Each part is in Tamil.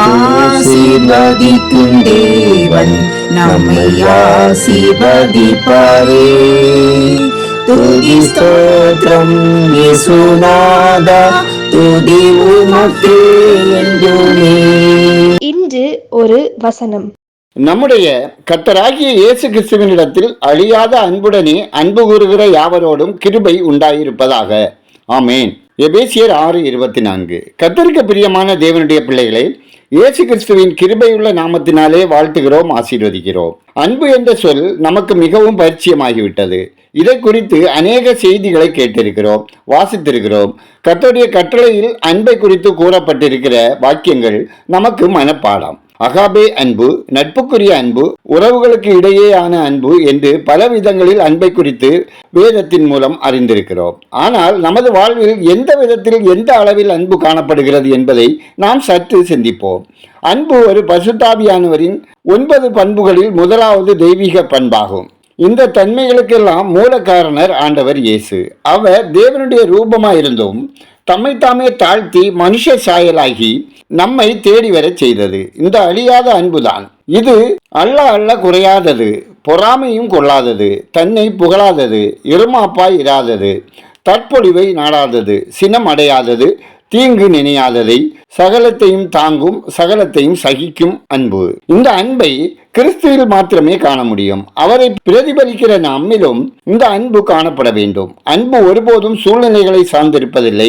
ஆசீர்வதிக்கும் தேவன் நம்மை ஆசீர்வதிப்பாரே. துதி ஸ்தோத்திரம் இயேசுநாதா துதி உமக்கே என்றுமே. இன்று ஒரு வசனம். நம்முடைய கத்தராகிய இயேசு கிறிஸ்துவனிடத்தில் அழியாத அன்புடனே அன்பு கூறுகிற யாவரோடும் கிருபை உண்டாயிருப்பதாக. ஆமேன். எபேசியர் ஆறு இருபத்தி நான்கு. கத்தருக்கு பிரியமான தேவனுடைய பிள்ளைகளை இயேசு கிறிஸ்துவின் கிருபையுள்ள நாமத்தினாலே வாழ்த்துகிறோம் ஆசீர்வதிக்கிறோம். அன்பு என்ற சொல் நமக்கு மிகவும் பரிச்சயமாகிவிட்டது. இதை குறித்து அநேக செய்திகளை கேட்டிருக்கிறோம் வாசித்திருக்கிறோம். கத்தோடைய கட்டளையில் அன்பை குறித்து கூறப்பட்டிருக்கிற வாக்கியங்கள் நமக்கு மனப்பாடம். அகாபே அன்பு நட்புக்குரிய அன்பு உறவுகளுக்கு இடையேயான அன்பு என்று பல விதங்களில் அன்பை குறித்து வேதத்தின் மூலம் அறிந்திருக்கிறோம். ஆனால் நமது வாழ்வில் எந்த விதத்தில் எந்த அளவில் அன்பு காணப்படுகிறது என்பதை நாம் சற்று சிந்திப்போம். அன்பு ஒரு பசுத்தாபியானவரின் ஒன்பது பண்புகளில் முதலாவது தெய்வீக பண்பாகும். இந்த தன்மைகளுக்கெல்லாம் மூல காரணர் ஆண்டவர் இயேசு. அவர் தேவனுடைய ரூபமாக இருந்தும் தம்மைத்தாமே தாழ்த்தி மனுஷ சாயலாகி நம்மை தேடி வரச் செய்தது. இந்த அழியாத அன்புதான். இது அல்ல அல்ல குறையாதது. பொறாமையும் கொள்ளாதது. தன்னை புகழாதது. இருமாப்பாய் இராதது. தற்பொழிவை நாடாதது. சினம் அடையாதது. தீங்கு நினையாததை. சகலத்தையும் தாங்கும் சகலத்தையும் சகிக்கும் அன்பு. இந்த அன்பை கிறிஸ்துவில் மாத்திரமே காண முடியும். அவரை பிரதிபலிக்கிற நம்மிலும் இந்த அன்பு காணப்பட வேண்டும். அன்பு ஒருபோதும் சூழ்நிலைகளை சார்ந்திருப்பதில்லை.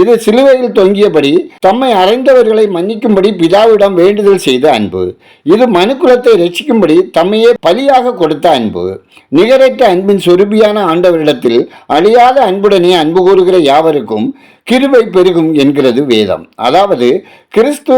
இது சிலுவையில் தொங்கியபடி தம்மை அறைந்தவர்களை மன்னிக்கும்படி பிதாவிடம் வேண்டுதல் செய்த அன்பு. இது மனுக்குலத்தை ரட்சிக்கும்படி தம்மையே பலியாக கொடுத்த அன்பு. நிகரற்ற அன்பின் சொருபியான ஆண்டவரிடத்தில் அழியாத அன்புடனே அன்பு கூறுகிற யாவருக்கும் கிருபை பெருகும் என்கிறது வேதம். அதாவது கிறிஸ்து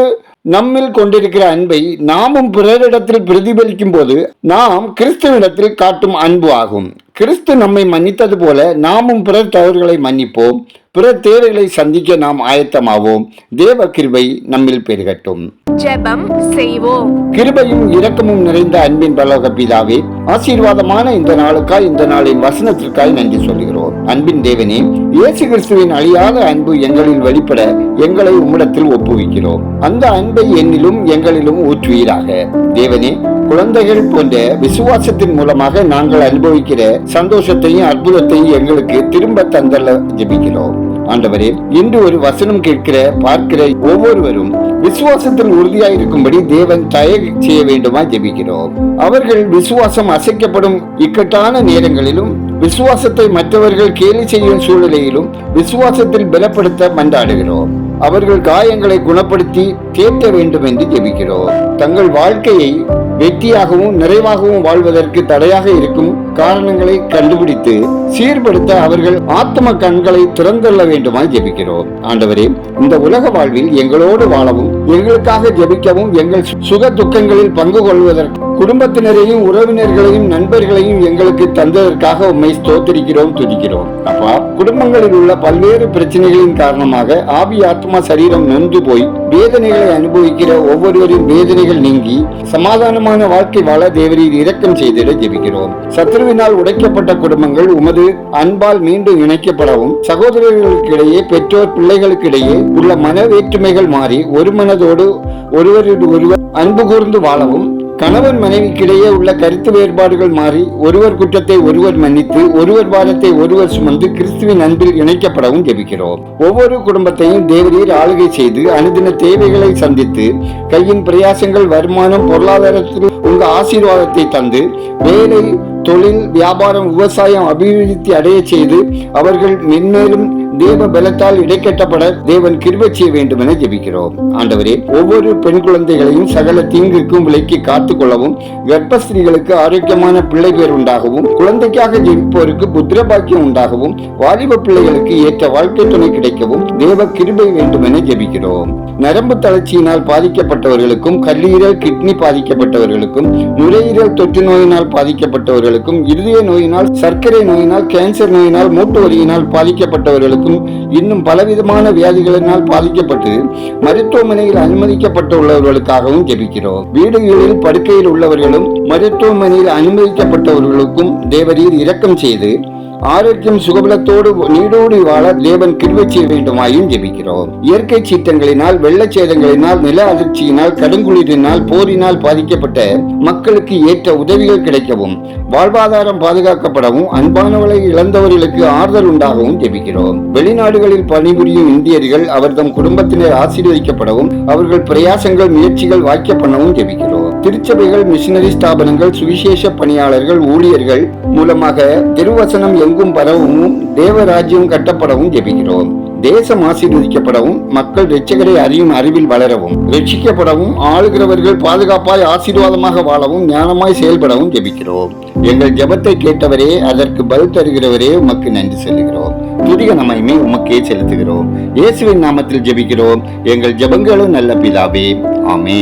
நம்மில் கொண்டிருக்கிற அன்பை நாமும் பிறரிடத்தில் பிரதிபலிக்கும் போது நாம் கிறிஸ்துவிடத்தில் காட்டும் அன்பு ஆகும். கிறிஸ்து நம்மை மன்னித்தது போல நாமும் பிறர் தவறுகளை மன்னிப்போம். பிறர் தேவைகளை சந்திக்க நாம் ஆயத்தமாவோம். தேவ கிருபை நம்மில் பெருகட்டும். ஜெபம் செய்வோம். கிருபையும் இரக்கமும் நிறைந்த அன்பின் பலோக பிதாவே ஆசீர்வாதமான இந்த நாளுக்காய் இந்த நாளின் வசனத்திற்காய் நன்றி சொல்கிறோம் அன்பின் தேவனே இயேசு கிறிஸ்துவின் அழியாத அன்பு எங்களில் வெளிப்பட எங்களை உம்மிடத்தில் ஒப்புவிக்கிறோம். அந்த அன்பை என்னிலும் எங்களிலும் ஊற்றுவீராக. தேவனே குழந்தைகள் போன்ற விசுவாசத்தின் மூலமாக நாங்கள் அனுபவிக்கிற சந்தோஷத்தையும் அற்புதத்தையும் எங்களுக்கு திரும்ப தந்தள்ள ஜெபிக்கிறோம். ஆண்டவரே இன்று ஒரு வசனம் கேட்கிற பார்க்கிற ஒவ்வொருவரும் விசுவாசத்தில் உறுதியாயிருக்கும்படி தேவன் தயவு செய்ய வேண்டுமா ஜெபிக்கிறோம். அவர்கள் விசுவாசம் அசைக்கப்படும் இக்கட்டான நேரங்களிலும் விசுவாசத்தை மற்றவர்கள் கேலி செய்யும் சூழ்நிலையிலும் விசுவாசத்தில் பலப்படுத்த மன்றாடுகிறோம். அவர்கள் காயங்களை குணப்படுத்தி தேற்ற வேண்டும் என்று ஜெபிக்கிறோம். தங்கள் வாழ்க்கையை வெற்றியாகவும் நிறைவாகவும் வாழ்வதற்கு தடையாக இருக்கும் காரணங்களை கண்டுபிடித்து சீர்படுத்த அவர்கள் ஆத்ம கண்களை திறந்துள்ள வேண்டுமாய் ஜெபிக்கிறோம். ஆண்டவரே இந்த உலக வாழ்வில் எங்களோடு வாழவும் எங்களுக்காக ஜெபிக்கவும் எங்கள் சுக துக்கங்களில் பங்கு கொள்வதற்கு குடும்பத்தினரையும் உறவினர்களையும் நண்பர்களையும் எங்களுக்கு தந்ததற்காக உண்மை ஸ்தோத்திரிக்கிறோம் துதிக்கிறோம். அப்பா குடும்பங்களில் உள்ள பல்வேறு பிரச்சனைகளின் காரணமாக ஆவி ஆத்மா சரீரம் நொந்து போய் வேதனைகளை அனுபவிக்கிற ஒவ்வொருவரின் வேதனைகள் நீங்கி சமாதானமான வாழ்க்கை வாழ தேவரீர் இரக்கம் செய்திட ஜெபிக்கிறோம். சத்ரு சத்ருவினால் உடைக்கப்பட்ட குடும்பங்கள் உமது அன்பால் மீண்டும் இணைக்கப்படவும் சகோதரர்களுக்கிடையே பெற்றோர் பிள்ளைகளுக்கிடையே உள்ள மன வேற்றுமைகள் மாறி ஒரு மனதோடு ஒருவரோடு ஒருவர் அன்பு கூர்ந்து வாழவும் கணவன் மனைவிக்கிடையே உள்ள கருத்து வேறுபாடுகள் மாறி ஒருவர் குற்றத்தை ஒருவர் மன்னித்து ஒருவர் பாரத்தை ஒருவர் சுமந்து கிறிஸ்துவின் அன்பில் இணைக்கப்படவும் ஜெபிக்கிறோம். ஒவ்வொரு குடும்பத்தையும் தேவரீர் ஆளுகை செய்து அனுதின தேவைகளை சந்தித்து கையின் பிரயாசங்கள் வருமானம் பொருளாதாரத்தில் உங்க ஆசீர்வாதத்தை தந்து வேலை தொழில் வியாபாரம் விவசாயம் அபிவிருத்தி அடைய செய்து அவர்கள் மென்மேலும் தேவ பலத்தால் இடைக்கட்டப்பட தேவன் கிருபை செய்ய வேண்டும் என ஜெபிக்கிறோம். ஆண்டவரே ஒவ்வொரு பெண் குழந்தைகளையும் சகல தீங்கிற்கும் விலைக்கு காத்துக் கொள்ளவும் கர்ப்பஸ்திரீகளுக்கு ஆரோக்கியமான பிள்ளை பேர் உண்டாகவும் குழந்தைக்காக ஜெபிப்போருக்கு புத்திர பாக்கியம் உண்டாகவும் வாலிப பிள்ளைகளுக்கு ஏற்ற வாழ்க்கை துணை கிடைக்கவும் தேவ கிருபை வேண்டும் என ஜெபிக்கிறோம். நரம்பு தளர்ச்சியினால் பாதிக்கப்பட்டவர்களுக்கும் கல்லீரல் கிட்னி பாதிக்கப்பட்டவர்களுக்கும் நுரையீரல் தொற்று நோயினால் பாதிக்கப்பட்டவர்களுக்கும் இருதய நோயினால் சர்க்கரை நோயினால் கேன்சர் நோயினால் மூட்டு வலியினால் பாதிக்கப்பட்டவர்களுக்கும் இன்னும் பலவிதமான வியாதிகளினால் பாதிக்கப்பட்டு மருத்துவமனையில் அனுமதிக்கப்பட்டுள்ளவர்களுக்காகவும் ஜெபிக்கிறோம். வீடுகளில் படுக்கையில் உள்ளவர்களும் மருத்துவமனையில் அனுமதிக்கப்பட்டவர்களுக்கும் தேவரீர் இரக்கம் செய்து ஆரோக்கியம் சுகபலத்தோடு நீடோடி வாழ தேவன் கிருவை செய்ய வேண்டுமாயும் ஜெபிக்கிறோம். இயற்கை சீற்றங்களினால் வெள்ளச்சேதங்களினால் நில அதிர்ச்சியினால் கடுங்குளிரினால் போரினால் பாதிக்கப்பட்ட மக்களுக்கு ஏற்ற உதவிகள் கிடைக்கவும் வாழ்வாதாரம் பாதுகாக்கப்படவும் அன்பானவளை இழந்தவர்களுக்கு ஆறுதல் உண்டாகவும் ஜெபிக்கிறோம். வெளிநாடுகளில் பணிபுரியும் இந்தியர்கள் அவர்தம் குடும்பத்தினர் ஆசீர்வதிக்கப்படவும் அவர்கள் பிரயாசங்கள் முயற்சிகள் வாய்க்க பண்ணவும் ஜெபிக்கிறோம். திருச்சபைகள் மிஷினரி ஸ்தாபனங்கள் சுவிசேஷ பணியாளர்கள் ஊழியர்கள் மூலமாக திருவசனம் எங்கும் பரவவும் தேவராஜ்யம் கட்டப்படவும் ஜெபிக்கிறோம். தேசம் ஆசீர்வதிக்கப்படவும் மக்கள் ரட்சகரை அறியும் அறிவில் வளரவும் ரட்சிக்கப்படவும் ஆளுகிறவர்கள் பாதுகாப்பாய் ஆசீர்வாதமாக வாழவும் ஞானமாய் செயல்படவும் ஜெபிக்கிறோம். எங்கள் ஜெபத்தை கேட்டவரே அதற்கு பதில் தருகிறவரே உமக்கு நன்றி செல்கிறோம் துதிக நம்மையுமே உமக்கே செலுத்துகிறோம். இயேசுவின் நாமத்தில் ஜெபிக்கிறோம். எங்கள் ஜெபங்களும் நல்ல பிதாவே. ஆமே